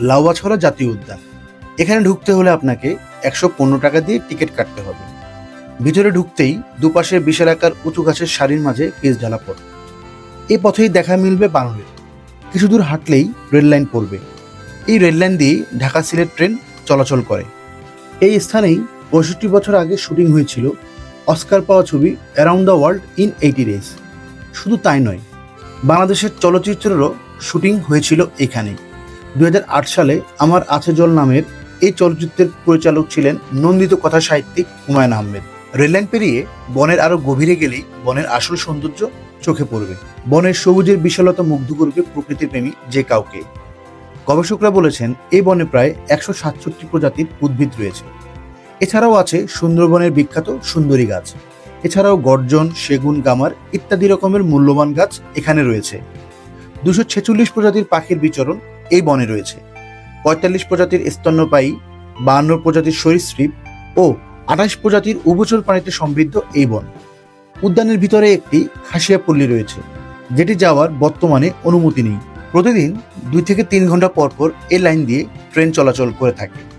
লাউয়াছড়া জাতীয় উদ্যান। এখানে ঢুকতে হলে আপনাকে একশো পনেরো টাকা দিয়ে টিকিট কাটতে হবে। ভিতরে ঢুকতেই দুপাশে বিশাল আকার উঁচু গাছের সারির মাঝে পেজ ঢালা পথ এ পথেই দেখা মিলবে বানরের। কিছু দূর হাঁটলেই রেল লাইন পড়বে। এই রেল লাইন দিয়েই ঢাকা সিলেট ট্রেন চলাচল করে। এই স্থানেই পঁয়ষট্টি বছর আগে শুটিং হয়েছিল অস্কার পাওয়া ছবি around the world in eighty days. শুধু তাই নয়, বাংলাদেশের চলচ্চিত্রেরও শুটিং হয়েছিল এখানেই। দুই হাজার আট সালে আমার আছে জল নামের এই চলচ্চিত্রের পরিচালক ছিলেন নন্দিত কথা সাহিত্যিক হুমায়ুন আহমেদ। রেললাইন পেরিয়ে বনের আরও গভীরে গেলেই বনের আসল সৌন্দর্য চোখে পড়বে। বনের সবুজের বিশালতা মুগ্ধ করবে প্রকৃতির প্রেমী যে কাউকে। গবেষকরা বলেছেন, এই বনে প্রায় একশো সাতষট্টি প্রজাতির উদ্ভিদ রয়েছে। এছাড়াও আছে সুন্দরবনের বিখ্যাত সুন্দরী গাছ। এছাড়াও গর্জন, সেগুন, গামার ইত্যাদি রকমের মূল্যবান গাছ এখানে রয়েছে। দুশো ছেচল্লিশ প্রজাতির পাখির বিচরণ এই বনে রয়েছে। পঁয়তাল্লিশ প্রজাতির স্তন্যপায়ী বাহান্ন প্রজাতির সরীসৃপ ও আঠাশ প্রজাতির উভচর প্রাণীতে সমৃদ্ধ এই বন। উদ্যানের ভিতরে একটি খাসিয়া পল্লী রয়েছে, যেটি যাওয়ার বর্তমানে অনুমতি নেই। প্রতিদিন দুই থেকে তিন ঘণ্টা পরপর পর এই লাইন দিয়ে ট্রেন চলাচল করে থাকে।